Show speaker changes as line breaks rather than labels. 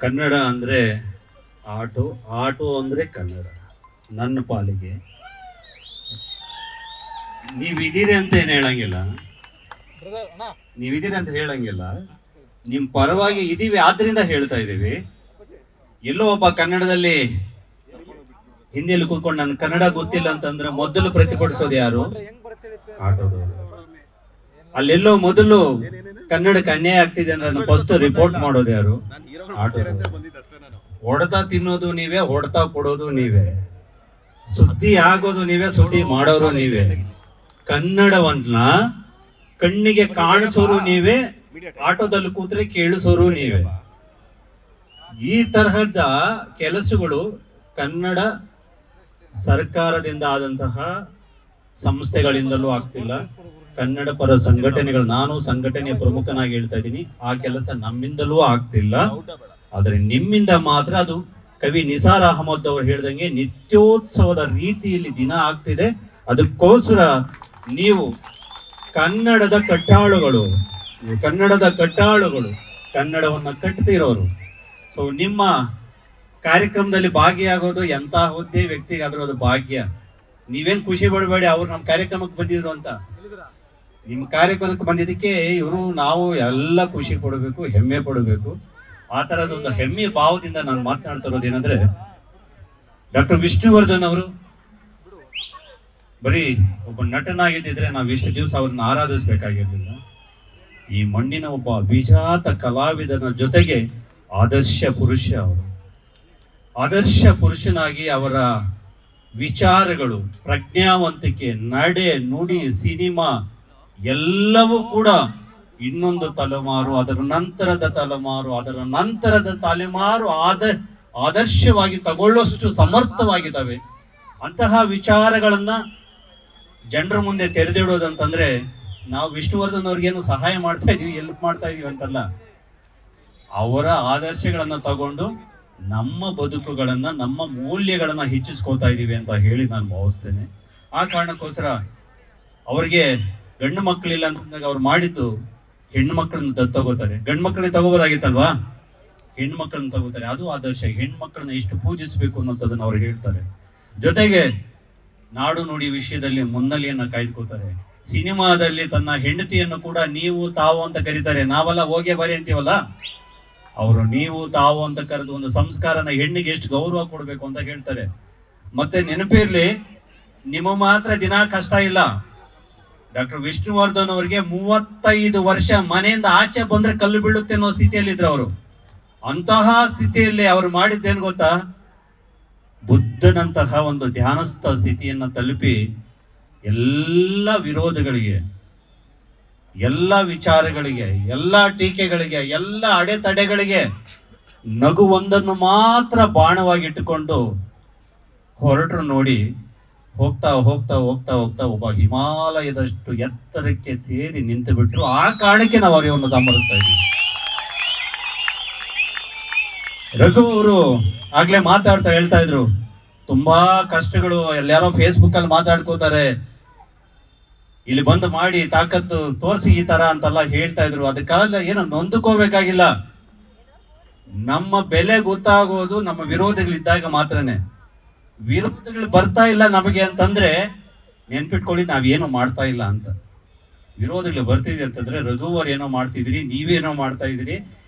ಕನ್ನಡ ಅಂದ್ರೆ auto auto ಅಂದರೆ ಕನ್ನಡ. ನನ್ನ ಪಾಲಿಗೆ. ನೀವಿದ್ದೀರಿ ಅಂತ ಏನು ಹೇಳಂಗಿಲ್ಲ? ನೀವಿದ್ದೀರಿ ಅಂತ ಹೇಳಂಗಿಲ್ಲ. ನಿಮ್ಮ ಪರವಾಗಿ ಇದ್ದೀವಿ ಆದ್ರಿಂದ ಹೇಳ್ತಾ ಇದ್ದೀವಿ. ಎಲ್ಲೋ ಒಬ್ಬ ಕನ್ನಡದಲ್ಲಿ ಹಿಂದಿಯಲ್ಲಿ ಕೂತ್ಕೊಂಡು ನನ್ ಕನ್ನಡ ಗೊತ್ತಿಲ್ಲ ಅಂತಂದ್ರೆ ಮೊದಲು ಪ್ರತಿಭಟಿಸೋದು ಯಾರು? ಆಟೋದವರು. ಅಲ್ಲೆಲ್ಲೋ ಮೊದಲು ಕನ್ನಡಕ್ಕೆ ಅನ್ಯಾಯ ಆಗ್ತಿದೆ ಅಂದ್ರೆ ಅದನ್ನ ಫಸ್ಟ್ ರಿಪೋರ್ಟ್ ಮಾಡೋದು ಯಾರು? ಹೊಡೆತಾ ತಿನ್ನೋದು ನೀವೇ ಹೊಡೆತಾ ಕೊಡೋದು ನೀವೇ. ಸುದ್ದಿ ಆಗೋದು ನೀವೇ ಸುದ್ದಿ ಮಾಡೋರು ನೀವೇ. ಕನ್ನಡವನ್ನ ಕಣ್ಣಿಗೆ ಕಾಣಿಸೋರು ನೀವೇ ಆಟೋದಲ್ಲಿ ಕೂತ್ರೆ ಕೇಳಿಸೋರು ನೀವೇ. ಈ ತರಹದ ಕೆಲಸಗಳು ಕನ್ನಡ ಸರ್ಕಾರದಿಂದ ಆದಂತಹ ಸಂಸ್ಥೆಗಳಿಂದಲೂ ಆಗ್ತಿಲ್ಲ. ಕನ್ನಡ ಪರ ಸಂಘಟನೆಗಳು, ನಾನು ಸಂಘಟನೆಯ ಪ್ರಮುಖನಾಗಿ ಹೇಳ್ತಾ ಇದ್ದೀನಿ, ಆ ಕೆಲಸ ನಮ್ಮಿಂದಲೂ ಆಗ್ತಿಲ್ಲ. ಆದ್ರೆ ನಿಮ್ಮಿಂದ ಮಾತ್ರ ಅದು ಕವಿ ನಿಸಾರ್ ಅಹಮದ್ ಅವರು ಹೇಳ್ದಂಗೆ ನಿತ್ಯೋತ್ಸವದ ರೀತಿಯಲ್ಲಿ ದಿನ ಆಗ್ತಿದೆ. ಅದಕ್ಕೋಸ್ಕರ ನೀವು ಕನ್ನಡದ ಕಟ್ಟಾಳುಗಳು ಕನ್ನಡದ ಕಟ್ಟಾಳುಗಳು, ಕನ್ನಡವನ್ನ ಕಟ್ತಿರೋರು. ಸೊ ನಿಮ್ಮ ಕಾರ್ಯಕ್ರಮದಲ್ಲಿ ಭಾಗಿಯಾಗೋದು ಎಂತ ಹುದ್ದೆ ವ್ಯಕ್ತಿಗಾದ್ರೂ ಅದು ಭಾಗ್ಯ. ನೀವೇನ್ ಖುಷಿ ಪಡಬೇಡಿ, ಅವ್ರು ನಮ್ಮ ಕಾರ್ಯಕ್ರಮಕ್ಕೆ ಬಂದಿದ್ರು ಅಂತ. ನಿಮ್ಮ ಕಾರ್ಯಕ್ರಮಕ್ಕೆ ಬಂದಿದ್ದಕ್ಕೆ ಇವರು ನಾವು ಎಲ್ಲ ಖುಷಿ ಕೊಡಬೇಕು, ಹೆಮ್ಮೆ ಪಡಬೇಕು. ಆ ತರದ ಒಂದು ಹೆಮ್ಮೆ ಭಾವದಿಂದ ನಾನು ಮಾತನಾಡ್ತಾ ಏನಂದ್ರೆ, ಡಾಕ್ಟರ್ ವಿಷ್ಣುವರ್ಧನ್ ಅವರು ಬರೀ ಒಬ್ಬ ನಟನಾಗಿದ್ದಿದ್ರೆ ನಾವು ಇಷ್ಟು ದಿವಸ ಅವ್ರನ್ನ ಆರಾಧಿಸ್ಬೇಕಾಗಿರ್ಲಿಲ್ಲ. ಈ ಮಣ್ಣಿನ ಒಬ್ಬ ಅಭಿಜಾತ ಕಲಾವಿದನ ಜೊತೆಗೆ ಆದರ್ಶ ಪುರುಷ ಅವರು. ಆದರ್ಶ ಪುರುಷನಾಗಿ ಅವರ ವಿಚಾರಗಳು ಪ್ರಜ್ಞಾವಂತಿಕೆ, ನಡೆ, ನುಡಿ, ಸಿನಿಮಾ ಎಲ್ಲವೂ ಕೂಡ ಇನ್ನೊಂದು ತಲೆಮಾರು, ಅದರ ನಂತರದ ತಲೆಮಾರು, ಅದರ ನಂತರದ ತಲೆಮಾರು ಆದ, ಆದರ್ಶವಾಗಿ ತಗೊಳ್ಳುವಷ್ಟು ಸಮರ್ಥವಾಗಿದ್ದಾವೆ. ಅಂತಹ ವಿಚಾರಗಳನ್ನ ಜನರ ಮುಂದೆ ತೆರೆದಿಡೋದಂತಂದ್ರೆ ನಾವು ವಿಷ್ಣುವರ್ಧನ್ ಅವ್ರಿಗೇನು ಸಹಾಯ ಮಾಡ್ತಾ ಇದೀವಿ ಎಲ್ಪ್ ಮಾಡ್ತಾ ಇದೀವಿ ಅಂತಲ್ಲ. ಅವರ ಆದರ್ಶಗಳನ್ನ ತಗೊಂಡು ನಮ್ಮ ಬದುಕುಗಳನ್ನ, ನಮ್ಮ ಮೌಲ್ಯಗಳನ್ನ ಹೆಚ್ಚಿಸ್ಕೋತಾ ಇದೀವಿ ಅಂತ ಹೇಳಿ ನಾನು ಭಾವಿಸ್ತೇನೆ. ಆ ಕಾರಣಕ್ಕೋಸ್ಕರ ಅವ್ರಿಗೆ ಗಂಡು ಮಕ್ಕಳಿಲ್ಲ ಅಂತಂದಾಗ ಅವ್ರು ಮಾಡಿದ್ದು ಹೆಣ್ಣು ಮಕ್ಕಳನ್ನ ತಗೋತಾರೆ. ಗಂಡು ಮಕ್ಕಳಿಗೆ ತಗೋಬೋದಾಗಿತ್ತಲ್ವಾ? ಹೆಣ್ಣು ಮಕ್ಕಳನ್ನ ತಗೋತಾರೆ. ಅದು ಆದರ್ಶ. ಹೆಣ್ಣು ಮಕ್ಕಳನ್ನ ಎಷ್ಟು ಪೂಜಿಸಬೇಕು ಅನ್ನೋದನ್ನ ಅವ್ರು ಹೇಳ್ತಾರೆ. ಜೊತೆಗೆ ನಾಡು ನುಡಿ ವಿಷಯದಲ್ಲಿ ಮುನ್ನಲಿಯನ್ನ ಕಾಯ್ದುಕೋತಾರೆ ಸಿನಿಮಾದಲ್ಲಿ ತನ್ನ ಹೆಂಡತಿಯನ್ನು ಕೂಡ ನೀವು, ತಾವು ಅಂತ ಕರೀತಾರೆ. ನಾವೆಲ್ಲ ಹೋಗೇ ಬರಿ ಅಂತೀವಲ್ಲ? ಅವರು ನೀವು, ತಾವು ಅಂತ ಕರೆದು ಒಂದು ಸಂಸ್ಕಾರನ ಹೆಣ್ಣಿಗೆ ಎಷ್ಟು ಗೌರವ ಕೊಡಬೇಕು ಅಂತ ಹೇಳ್ತಾರೆ. ಮತ್ತೆ ನೆನಪಿರ್ಲಿ, ನಿಮ್ಮ ಮಾತ್ರ ದಿನ ಕಷ್ಟ ಇಲ್ಲ. ಡಾಕ್ಟರ್ ವಿಷ್ಣುವರ್ಧನ್ ಅವರಿಗೆ ಮೂವತ್ತೈದು ವರ್ಷ ಮನೆಯಿಂದ ಆಚೆ ಬಂದ್ರೆ ಕಲ್ಲು ಬೀಳುತ್ತೆ ಅನ್ನೋ ಸ್ಥಿತಿಯಲ್ಲಿ ಇದ್ರು ಅವರು. ಅಂತಹ ಸ್ಥಿತಿಯಲ್ಲಿ ಅವರು ಮಾಡಿದ್ದೇನು ಗೊತ್ತಾ? ಬುದ್ಧನಂತಹ ಒಂದು ಧ್ಯಾನಸ್ಥ ಸ್ಥಿತಿಯನ್ನ ತಲುಪಿ ಎಲ್ಲ ವಿರೋಧಗಳಿಗೆ, ಎಲ್ಲ ವಿಚಾರಗಳಿಗೆ, ಎಲ್ಲ ಟೀಕೆಗಳಿಗೆ, ಎಲ್ಲ ಅಡೆತಡೆಗಳಿಗೆ ನಗುವೊಂದನ್ನು ಮಾತ್ರ ಬಾಣವಾಗಿಟ್ಟುಕೊಂಡು ಹೊರಟರು ನೋಡಿ ಹೋಗ್ತಾ ಹೋಗ್ತಾ ಹೋಗ್ತಾ ಹೋಗ್ತಾ ಒಬ್ಬ ಹಿಮಾಲಯದಷ್ಟು ಎತ್ತರಕ್ಕೆ ತೇರಿ ನಿಂತು ಬಿಟ್ರು ಆ ಕಾರಣಕ್ಕೆ ನಾವು ಅವರನ್ನು ಸಂಬರಿಸ್ತಾ ಇದ್ದೀವಿ. ರಘು ಅವರು ಆಗ್ಲೇ ಮಾತಾಡ್ತಾ ಹೇಳ್ತಾ ಇದ್ರು. ತುಂಬಾ ಕಷ್ಟಗಳು ಎಲ್ಲಾರೋ ಫೇಸ್ಬುಕ್ ಅಲ್ಲಿ ಮಾತಾಡ್ಕೋತಾರೆ. ಇಲ್ಲಿ ಬಂದು ಮಾಡಿ ತಾಕತ್ತು ತೋರಿಸಿ ಈ ತರ ಅಂತೆಲ್ಲ ಹೇಳ್ತಾ ಇದ್ರು. ಅದಕ್ಕಾಗಲ್ಲ, ಏನು ನೊಂದುಕೋಬೇಕಾಗಿಲ್ಲ. ನಮ್ಮ ಬೆಲೆ ಗೊತ್ತಾಗೋದು ನಮ್ಮ ವಿರೋಧಿಗಳಿದ್ದಾಗ ಮಾತ್ರನೇ. ವಿರೋಧಗಳು ಬರ್ತಾ ಇಲ್ಲ ನಮಗೆ ಅಂತಂದ್ರೆ ನೆನ್ಪಿಟ್ಕೊಳ್ಳಿ, ನಾವೇನು ಮಾಡ್ತಾ ಇಲ್ಲ ಅಂತ. ವಿರೋಧಗಳು ಬರ್ತಿದೆ ಅಂತಂದ್ರೆ, ರಘುವರ್ ಏನೋ ಮಾಡ್ತಿದ್ರಿ, ನೀವೇನೋ ಮಾಡ್ತಾ ಇದ್ರಿ